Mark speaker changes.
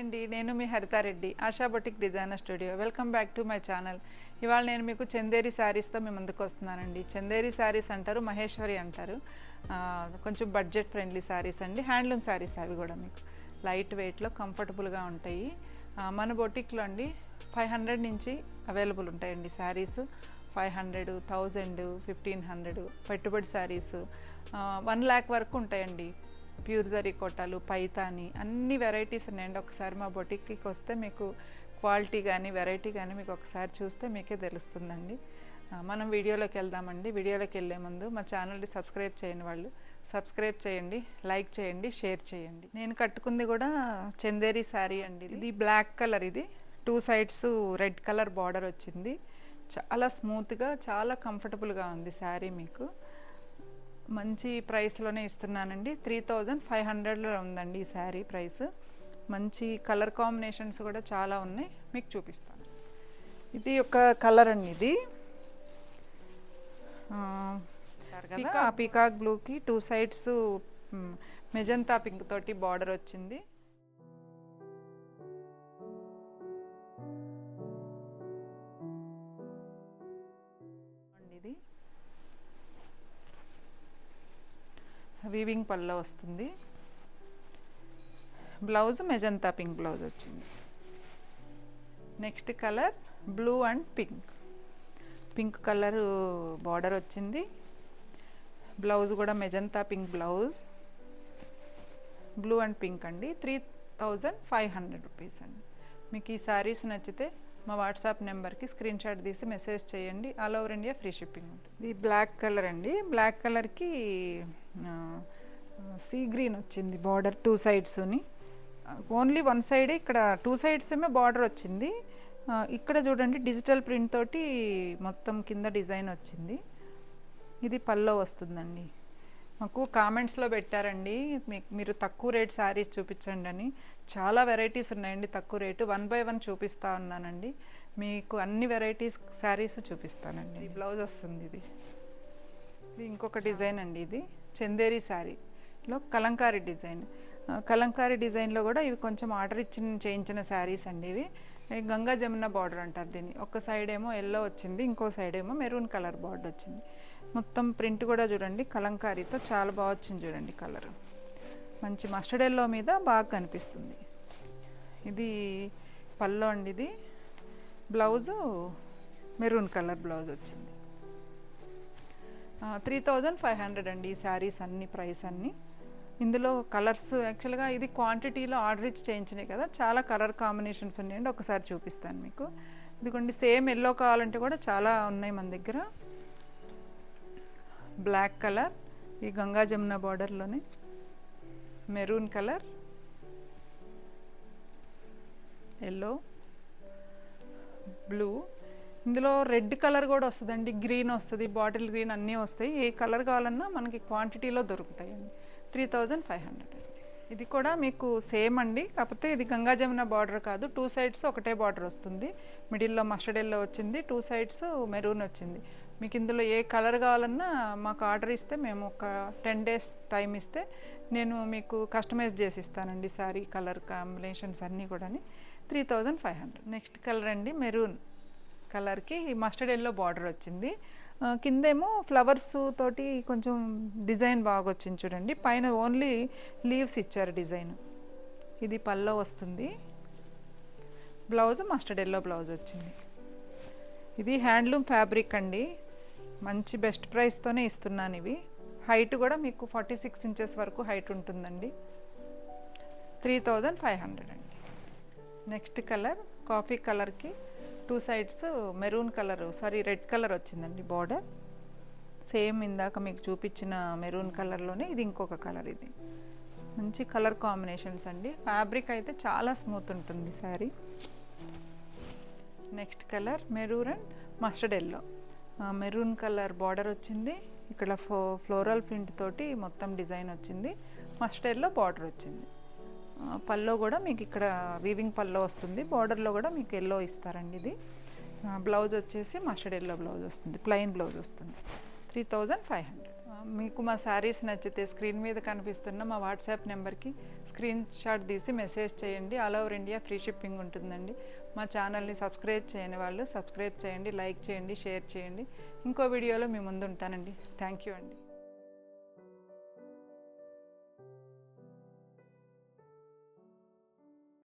Speaker 1: అండి నేను మీ Haritha Reddy Asha boutique designer studio. Welcome back to my channel. ఇవాళ నేను మీకు చందేరి శారీస్తో మీ ముందుకు వస్తున్నానండి. చందేరి శారీస్ అంటారు మహేశ్వరి అంటారు. కొంచెం బడ్జెట్ ఫ్రెండ్లీ శారీస్ అండి హ్యాండ్లూమ్ శారీస్ అవి కూడా మీకు. లైట్ వెయిట్లో కంఫర్టబుల్గా ఉంటాయి. మన బొటిక్లో అండి ఫైవ్ హండ్రెడ్ నుంచి అవైలబుల్ ఉంటాయండి saris. Five hundred thousand fifteen hundred పెట్టుబడి శారీస్. వన్ ల్యాక్ వరకు ఉంటాయండి. ప్యూర్ జరీ కొట్టాలు పైతాని అన్ని వెరైటీస్ ఉన్నాయండి. ఒకసారి మా బొటిక్కి వస్తే మీకు క్వాలిటీ కానీ వెరైటీ కానీ మీకు ఒకసారి చూస్తే మీకే తెలుస్తుందండి. మనం వీడియోలోకి వెళ్దామండి. వీడియోలోకి వెళ్ళే ముందు మా ఛానల్ని సబ్స్క్రైబ్ చేయని వాళ్ళు సబ్స్క్రైబ్ చేయండి లైక్ చేయండి షేర్ చేయండి. నేను కట్టుకుంది కూడా చందేరి శారీ అండి ఇది. బ్లాక్ కలర్ ఇది. Two sides red colour border వచ్చింది. చాలా స్మూత్గా చాలా కంఫర్టబుల్గా ఉంది శారీ మీకు. మంచి ప్రైస్లోనే ఇస్తున్నానండి. త్రీ థౌజండ్ ఫైవ్ హండ్రెడ్లో ఉందండి ఈ శారీ ప్రైస్ మంచి కలర్ కాంబినేషన్స్ కూడా చాలా ఉన్నాయి. మీకు చూపిస్తాను. ఇది ఒక కలర్ అండి ఇది. పికా పీకాక్ బ్లూకి టూ సైడ్స్ మెజంతా పింక్ తోటి బార్డర్ వచ్చింది. వీవింగ్ పళ్ళ వస్తుంది. బ్లౌజ్ మెజంతా పింక్ బ్లౌజ్ వచ్చింది. Next colour blue and pink. Pink colour border వచ్చింది. బ్లౌజ్ కూడా magenta pink blouse. Blue and pink అండి. Three thousand five hundred rupees అండి. మీకు ఈ శారీస్ నచ్చితే మా వాట్సాప్ నెంబర్కి స్క్రీన్ షాట్ తీసి మెసేజ్ చేయండి. All over India free shipping ఉంటుంది. ఇది బ్లాక్ కలర్ అండి. బ్లాక్ కలర్కి సీ గ్రీన్ వచ్చింది బార్డర్ టూ సైడ్స్ని. ఓన్లీ వన్ సైడే ఇక్కడ టూ సైడ్స్ ఏమో బార్డర్ వచ్చింది. ఇక్కడ చూడండి డిజిటల్ ప్రింట్ తోటి మొత్తం కింద డిజైన్ వచ్చింది. ఇది పల్లో వస్తుందండి. మాకు కామెంట్స్లో పెట్టారండి. మీకు మీరు తక్కువ రేట్ శారీస్ చూపించండి అని. చాలా వెరైటీస్ ఉన్నాయండి తక్కువ రేటు. వన్ బై వన్ చూపిస్తా ఉన్నానండి. మీకు అన్ని వెరైటీస్ శారీస్ చూపిస్తానండి. బ్లౌజ్ వస్తుంది ఇది. ఇది ఇంకొక డిజైన్ అండి ఇది. చందేరి శారీలో కలంకారీ డిజైన్. కలంకారీ డిజైన్లో కూడా ఇవి కొంచెం ఆర్డర్ ఇచ్చిన చేయించిన శారీస్ అండి ఇవి. గంగా జమున బార్డర్ అంటారు దీన్ని. ఒక సైడ్ ఏమో ఎల్లో వచ్చింది ఇంకో సైడ్ ఏమో మెరూన్ కలర్ బార్డర్ వచ్చింది. మొత్తం ప్రింట్ కూడా చూడండి కలంకారీతో చాలా బాగా వచ్చింది చూడండి కలర్. మంచి మస్టర్డ్ ఎల్లో మీద బాగా కనిపిస్తుంది. ఇది పల్లో అండి ఇది. బ్లౌజు మెరూన్ కలర్ బ్లౌజ్ వచ్చింది. త్రీ థౌజండ్ ఫైవ్ హండ్రెడ్ అండి ఈ శారీస్ అన్ని ప్రైస్ అన్నీ. ఇందులో కలర్స్ యాక్చువల్గా ఇది క్వాంటిటీలో ఆర్డర్ ఇచ్చి చేయించినాయి కదా చాలా కలర్ కాంబినేషన్స్ ఉన్నాయండి. ఒకసారి చూపిస్తాను మీకు. ఇదిగోండి సేమ్ ఎల్లో కావాలంటే కూడా చాలా ఉన్నాయి మన దగ్గర. బ్లాక్ కలర్ ఈ గంగా జమున బార్డర్లోనే మెరూన్ కలర్ ఎల్లో బ్లూ ఇందులో రెడ్ కలర్ కూడా వస్తుందండి. గ్రీన్ వస్తుంది బాటిల్ గ్రీన్ అన్నీ వస్తాయి. ఏ కలర్ కావాలన్నా మనకి క్వాంటిటీలో దొరుకుతాయండి త్రీ థౌజండ్ ఫైవ్ హండ్రెడ్ ఇది కూడా మీకు సేమ్ అండి. కాకపోతే ఇది గంగా జమున బార్డర్ కాదు. టూ సైడ్స్ ఒకటే బార్డర్ వస్తుంది. మిడిల్లో మస్టర్డ్ ఎల్లో వచ్చింది. టూ సైడ్స్ మెరూన్ వచ్చింది. మీకు ఇందులో ఏ కలర్ కావాలన్నా మాకు ఆర్డర్ ఇస్తే మేము ఒక టెన్ డేస్ టైం ఇస్తే నేను మీకు కస్టమైజ్ చేసి ఇస్తానండి సారీ కలర్ కాంబినేషన్స్ అన్నీ కూడా three thousand five hundred. Next colour అండి మెరూన్. కలర్కి మస్టర్డ్ ఎల్లో బార్డర్ వచ్చింది. కిందేమో ఫ్లవర్స్ తోటి కొంచెం డిజైన్ బాగా వచ్చింది చూడండి. పైన ఓన్లీ లీవ్స్ ఇచ్చారు డిజైన్. ఇది పల్లో వస్తుంది. బ్లౌజ్ మస్టర్డ్ ఎల్లో బ్లౌజ్ వచ్చింది. ఇది హ్యాండ్లూమ్ ఫ్యాబ్రిక్ అండి. మంచి బెస్ట్ ప్రైస్తోనే ఇస్తున్నాను ఇవి. హైట్ కూడా మీకు ఫార్టీ సిక్స్ ఇంచెస్ వరకు హైట్ ఉంటుందండి. త్రీ థౌజండ్ ఫైవ్ హండ్రెడ్ అండి. నెక్స్ట్ కలర్ కాఫీ కలర్కి two sides maroon colour sorry red colour వచ్చిందండి బార్డర్. సేమ్ ఇందాక మీకు చూపించిన మెరూన్ కలర్లోనే ఇది ఇంకొక కలర్ ఇది. మంచి కలర్ కాంబినేషన్స్ అండి. ఫ్యాబ్రిక్ అయితే చాలా స్మూత్ ఉంటుంది sari next colour maroon and mustard yellow. Maroon colour border వచ్చింది. ఇక్కడ ఫ్లో ఫ్లోరల్ ప్రింట్ తోటి మొత్తం డిజైన్ వచ్చింది. మస్టర్డ్ బార్డర్ వచ్చింది. పల్లో కూడా మీకు ఇక్కడ వీవింగ్ పల్లో వస్తుంది. బార్డర్లో కూడా మీకు ఎల్లో ఇస్తారండి ఇది. బ్లౌజ్ వచ్చేసి మస్టర్డ్ ఎల్లో బ్లౌజ్ వస్తుంది. ప్లెయిన్ బ్లౌజ్ వస్తుంది. Three thousand five hundred. మీకు మా శారీస్ నచ్చితే స్క్రీన్ మీద కనిపిస్తున్న మా వాట్సాప్ నెంబర్కి స్క్రీన్ షాట్ తీసి మెసేజ్ చేయండి. All over India free shipping ఉంటుందండి. మా ఛానల్ని సబ్స్క్రైబ్ చేయని వాళ్ళు సబ్స్క్రైబ్ చేయండి లైక్ చేయండి షేర్ చేయండి. ఇంకో వీడియోలో మీ ముందు ఉంటానండి. థ్యాంక్ యూ అండి.